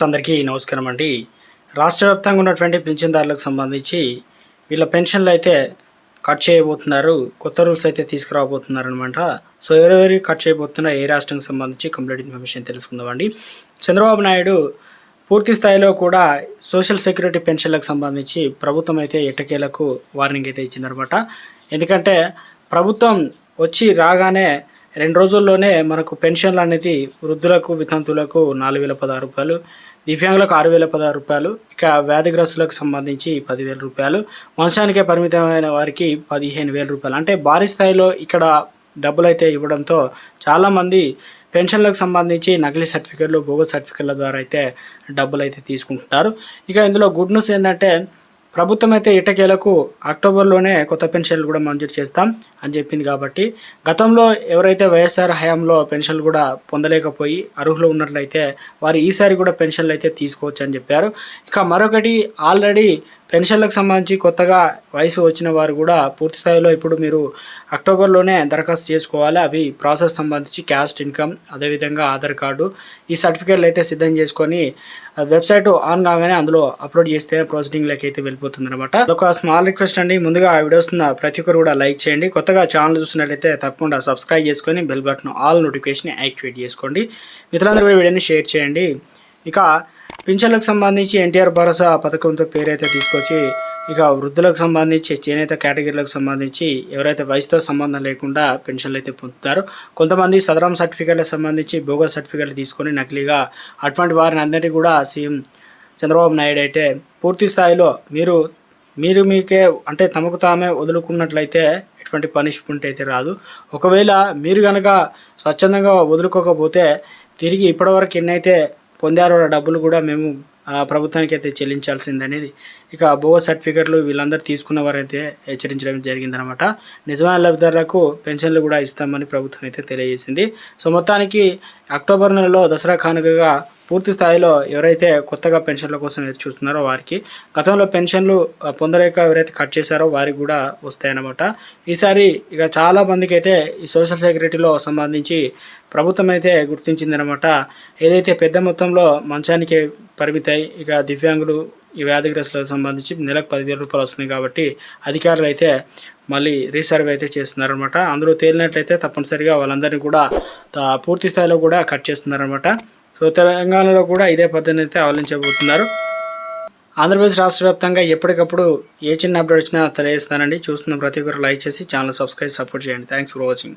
అందరికీ నమస్కారం అండి రాష్ట్ర వ్యాప్తంగా ఉన్నటువంటి పింఛన్దారులకు సంబంధించి వీళ్ళ పెన్షన్లు అయితే కట్ చేయబోతున్నారు. కొత్త రూల్స్ అయితే తీసుకురాబోతున్నారు అనమాట సో ఎవరెవరికి కట్ చేయబోతున్నారు ఏ రాష్ట్రంకి సంబంధించి కంప్లీట్ ఇన్ఫర్మేషన్ తెలుసుకుందామండి. చంద్రబాబు నాయుడు పూర్తి స్థాయిలో కూడా సోషల్ సెక్యూరిటీ పెన్షన్లకు సంబంధించి ప్రభుత్వం అయితే ఎట్టకేలకు వార్నింగ్ అయితే ఇచ్చిందనమాట ఎందుకంటే ప్రభుత్వం వచ్చి రాగానే రెండు రోజుల్లోనే మనకు పెన్షన్లు అనేది వృద్ధులకు వితంతులకు నాలుగు వేల పదహారు రూపాయలు దివ్యాంగులకు ఆరు వేల పదహారు రూపాయలు ఇక వ్యాధిగ్రస్తులకు సంబంధించి పదివేల రూపాయలు వంశానికే పరిమితమైన వారికి పదిహేను వేల రూపాయలు. అంటే భారీ స్థాయిలో ఇక్కడ డబ్బులు అయితే ఇవ్వడంతో చాలామంది పెన్షన్లకు సంబంధించి నకిలీ సర్టిఫికెట్లు బోగస్ సర్టిఫికెట్ల ద్వారా అయితే డబ్బులు అయితే తీసుకుంటున్నారు. ఇక ఇందులో గుడ్ న్యూస్ ఏంటంటే ప్రభుత్వం అయితే ఇటకేలకు అక్టోబర్లోనే కొత్త పెన్షన్లు కూడా మంజూరు చేస్తాం అని చెప్పింది కాబట్టి గతంలో ఎవరైతే వైఎస్ఆర్ హయాంలో పెన్షన్లు కూడా పొందలేకపోయి అర్హులు ఉన్నట్లయితే వారు ఈసారి కూడా పెన్షన్లు అయితే తీసుకోవచ్చు అని చెప్పారు. ఇక మరొకటి ఆల్రెడీ పెన్షన్లకు సంబంధించి కొత్తగా వయసు వచ్చిన వారు కూడా పూర్తి స్థాయిలో ఇప్పుడు మీరు అక్టోబర్లోనే దరఖాస్తు చేసుకోవాలి. అవి ప్రాసెస్ సంబంధించి క్యాస్ట్ ఇన్కమ్ అదేవిధంగా ఆధార్ కార్డు ఈ సర్టిఫికేట్లు అయితే సిద్ధం చేసుకొని వెబ్సైట్ ఆన్ కాగానే అందులో అప్లోడ్ చేస్తే ప్రాసెసింగ్లోకి అయితే వెళ్ళిపోతుంది అనమాట ఒక స్మాల్ రిక్వెస్ట్ అండి. ముందుగా ఆ వీడియోస్ ఉన్న ప్రతి ఒక్కరు కూడా లైక్ చేయండి. కొత్తగా ఛానల్ చూసినట్లయితే తప్పకుండా సబ్స్క్రైబ్ చేసుకొని bell button all notification activate చేసుకోండి. మిత్రులందరూ కూడా వీడియోని షేర్ చేయండి. ఇక పింఛన్లకు సంబంధించి ఎన్టీఆర్ భరోసా పథకంతో పేరైతే తీసుకొచ్చి ఇక వృద్ధులకు సంబంధించి చేనేత కేటగిరీలకు సంబంధించి ఎవరైతే వయసుతో సంబంధం లేకుండా పెన్షన్లు అయితే పొందుతారు కొంతమంది సదరం సర్టిఫికేట్లకు సంబంధించి బోగస్ సర్టిఫికేట్లు తీసుకొని నకిలీగా అటువంటి వారిని అందరినీ కూడా సీఎం చంద్రబాబు నాయుడు అయితే పూర్తి స్థాయిలో మీరు మీరు మీకే అంటే తమకు తామే వదులుకున్నట్లయితే ఎటువంటి పనిష్మెంట్ అయితే రాదు. ఒకవేళ మీరు కనుక స్వచ్ఛందంగా వదులుకోకపోతే తిరిగి ఇప్పటివరకు ఎన్నైతే పొందారు డబ్బులు కూడా మేము ఆ ప్రభుత్వానికి అయితే చెల్లించాల్సిందనేది. ఇక బోగస్ సర్టిఫికెట్లు వీళ్ళందరూ తీసుకున్న వారైతే హెచ్చరించడం జరిగిందనమాట. నిజమైన లబ్ధిదారులకు పెన్షన్లు కూడా ఇస్తామని ప్రభుత్వం అయితే తెలియజేసింది. సో మొత్తానికి అక్టోబర్ నెలలో దసరా కానుకగా పూర్తి స్థాయిలో ఎవరైతే కొత్తగా పెన్షన్ల కోసం ఎదురు చూస్తున్నారో వారికి గతంలో పెన్షన్లు పొందలేక ఎవరైతే కట్ చేశారో వారికి కూడా వస్తాయన్నమాట. ఈసారి ఇక చాలా మందికి అయితే ఈ సోషల్ సెక్యూరిటీలో సంబంధించి ప్రభుత్వం అయితే గుర్తించిందనమాట ఏదైతే పెద్ద మొత్తంలో మంచానికి పరిమితాయి ఇక దివ్యాంగులు ఈ వ్యాధిగ్రస్తులకు సంబంధించి నెలకు పదివేల రూపాయలు వస్తున్నాయి కాబట్టి అధికారులు అయితే మళ్ళీ రీసర్వ్ అయితే చేస్తున్నారనమాట అందులో తేలినట్లయితే తప్పనిసరిగా వాళ్ళందరినీ కూడా పూర్తి స్థాయిలో కూడా కట్ చేస్తున్నారనమాట సో తెలంగాణలో కూడా ఇదే పద్ధతిని అయితే అవలంబించబోతున్నారు ఆంధ్రప్రదేశ్ రాష్ట్ర వ్యాప్తంగా ఎప్పటికప్పుడు ఏ చిన్న అప్డేట్ వచ్చినా తెలియజేస్తానండి. చూస్తున్న ప్రతి ఒక్కరు లైక్ చేసి ఛానల్ సబ్స్క్రైబ్ సపోర్ట్ చేయండి. Thanks for watching